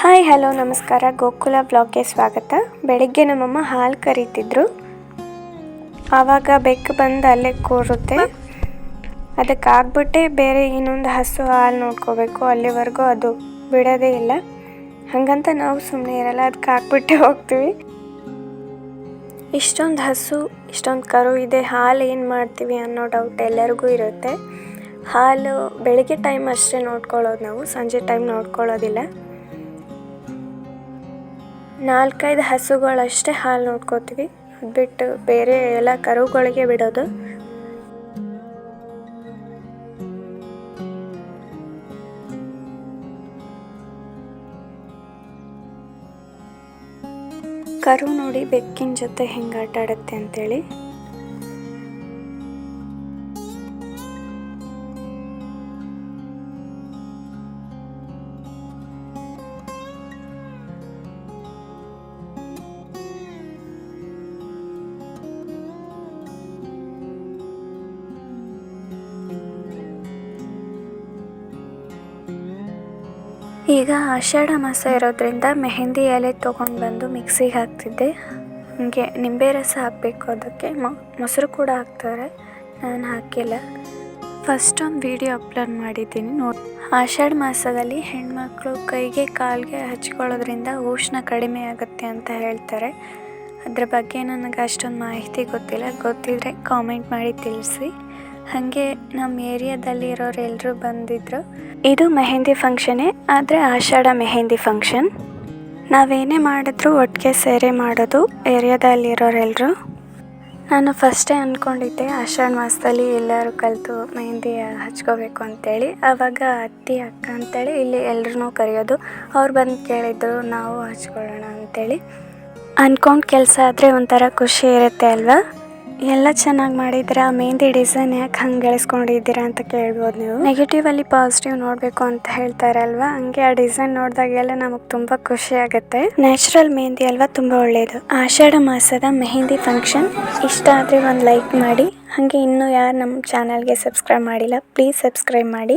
Hi, hello, ನಮಸ್ಕಾರ. ಗೋಕುಲ ಬ್ಲಾಗ್ಗೆ ಸ್ವಾಗತ. ಬೆಳಿಗ್ಗೆ ನಮ್ಮಮ್ಮ ಹಾಲು ಕರೀತಿದ್ರು. ಆವಾಗ ಬೆಕ್ಕು ಬಂದು ಅಲ್ಲೇ ಕೂರುತ್ತೆ. ಅದಕ್ಕಾಗ್ಬಿಟ್ಟೆ ಬೇರೆ ಇನ್ನೊಂದು ಹಸು ಹಾಲು ನೋಡ್ಕೋಬೇಕು. ಅಲ್ಲಿವರೆಗೂ ಅದು ಬಿಡೋದೇ ಇಲ್ಲ. ಹಾಗಂತ ನಾವು ಸುಮ್ಮನೆ ಇರಲ್ಲ ಅದಕ್ಕೆ ಹಾಕ್ಬಿಟ್ಟೆ ಹೋಗ್ತೀವಿ. ಇಷ್ಟೊಂದು ಹಸು, ಇಷ್ಟೊಂದು ಕರು ಇದೆ. ಹಾಲು ಏನು ಮಾಡ್ತೀವಿ ಅನ್ನೋ ಡೌಟ್ ಎಲ್ಲರಿಗೂ ಇರುತ್ತೆ. ಹಾಲು ಬೆಳಿಗ್ಗೆ ಟೈಮ್ ಅಷ್ಟೇ ನೋಡ್ಕೊಳ್ಳೋದು ನಾವು. ಸಂಜೆ ಟೈಮ್ ನೋಡ್ಕೊಳ್ಳೋದಿಲ್ಲ. ನಾಲ್ಕೈದು ಹಸುಗಳಷ್ಟೇ ಹಾಲು ನೋಡ್ಕೋತೀವಿ. ಅದು ಬಿಟ್ಟು ಬೇರೆ ಎಲ್ಲ ಕರುಗಳಿಗೆ ಬಿಡೋದು. ಕರು ನೋಡಿ ಬೆಕ್ಕಿನ ಜೊತೆ ಹೆಂಗೆ ಆಟ ಆಡುತ್ತೆ ಅಂತೇಳಿ. ಈಗ ಆಷಾಢ ಮಾಸ ಇರೋದ್ರಿಂದ ಮೆಹೆಂದಿ ಎಲೆ ತೊಗೊಂಡು ಬಂದು ಮಿಕ್ಸಿಗೆ ಹಾಕ್ತಿದ್ದೆ. ಹಾಗೆ ನಿಂಬೆ ರಸ ಹಾಕಬೇಕು ಅದಕ್ಕೆ. ಮೊಸರು ಕೂಡ ಹಾಕ್ತಾರೆ. ನಾನು ಹಾಕಿಲ್ಲ. ಫಸ್ಟ್ ಒಂದು ವಿಡಿಯೋ ಅಪ್ಲೋಡ್ ಮಾಡಿದ್ದೀನಿ, ನೋಡಿ. ಆಷಾಢ ಮಾಸದಲ್ಲಿ ಹೆಣ್ಮಕ್ಳು ಕೈಗೆ ಕಾಲಿಗೆ ಹಚ್ಕೊಳ್ಳೋದ್ರಿಂದ ಉಷ್ಣ ಕಡಿಮೆ ಆಗುತ್ತೆ ಅಂತ ಹೇಳ್ತಾರೆ. ಅದ್ರ ಬಗ್ಗೆ ನನಗೆ ಅಷ್ಟೊಂದು ಮಾಹಿತಿ ಗೊತ್ತಿಲ್ಲ. ಗೊತ್ತಿದ್ರೆ ಕಾಮೆಂಟ್ ಮಾಡಿ ತಿಳಿಸಿ. ಹಾಗೆ ನಮ್ಮ ಏರಿಯಾದಲ್ಲಿ ಇರೋರು ಎಲ್ಲರೂ ಬಂದಿದ್ದರು ಇದು ಮೆಹಂದಿ ಫಂಕ್ಷನೇ ಆದರೆ ಆಷಾಢ ಮೆಹಂದಿ ಫಂಕ್ಷನ್. ನಾವೇನೇ ಮಾಡಿದ್ರು ಒಟ್ಟಿಗೆ ಸೇರೆ ಮಾಡೋದು ಏರಿಯಾದಲ್ಲಿರೋರೆಲ್ಲರೂ ನಾನು ಫಸ್ಟೇ ಅಂದ್ಕೊಂಡಿದ್ದೆ ಆಷಾಢ ಮಾಸದಲ್ಲಿ ಎಲ್ಲರೂ ಕಲಿತು ಮೆಹಂದಿ ಹಚ್ಕೋಬೇಕು ಅಂತೇಳಿ. ಆವಾಗ ಅತ್ತಿ, ಅಕ್ಕ ಅಂತೇಳಿ ಇಲ್ಲಿ ಎಲ್ರೂ ಕರೆಯೋದು. ಅವ್ರು ಬಂದು ಕೇಳಿದ್ರು ನಾವು ಹಚ್ಕೊಳ್ಳೋಣ ಅಂತೇಳಿ. ಅಂದ್ಕೊಂಡು ಕೆಲಸ ಆದರೆ ಒಂಥರ ಖುಷಿ ಇರುತ್ತೆ ಅಲ್ವಾ? ಎಲ್ಲ ಚೆನ್ನಾಗಿ ಮಾಡಿದ್ರೆ ಆ ಮೆಹಂದಿ ಡಿಸೈನ್ ಯಾಕೆ ಹಂಗೆ ಗಳಿಸ್ಕೊಂಡಿದ್ದೀರಾ ಅಂತ ಕೇಳ್ಬೋದು ನೀವು. ನೆಗೆಟಿವ್ ಅಲ್ಲಿ ಪಾಸಿಟಿವ್ ನೋಡಬೇಕು ಅಂತ ಹೇಳ್ತಾರಲ್ವಾ? ಹಂಗೆ ಆ ಡಿಸೈನ್ ನೋಡಿದಾಗೆಲ್ಲ ನಮಗೆ ತುಂಬ ಖುಷಿ ಆಗುತ್ತೆ. ನ್ಯಾಚುರಲ್ ಮೆಹಂದಿ ಅಲ್ವಾ? ತುಂಬ ಒಳ್ಳೆಯದು ಆಷಾಢ ಮಾಸದ ಮೆಹಂದಿ ಫಂಕ್ಷನ್ ಇಷ್ಟ ಆದರೆ ಒಂದು ಲೈಕ್ ಮಾಡಿ. ಹಾಗೆ ಇನ್ನೂ ಯಾರು ನಮ್ಮ ಚಾನಲ್ಗೆ ಸಬ್ಸ್ಕ್ರೈಬ್ ಮಾಡಿಲ್ಲ ಪ್ಲೀಸ್ ಸಬ್ಸ್ಕ್ರೈಬ್ ಮಾಡಿ.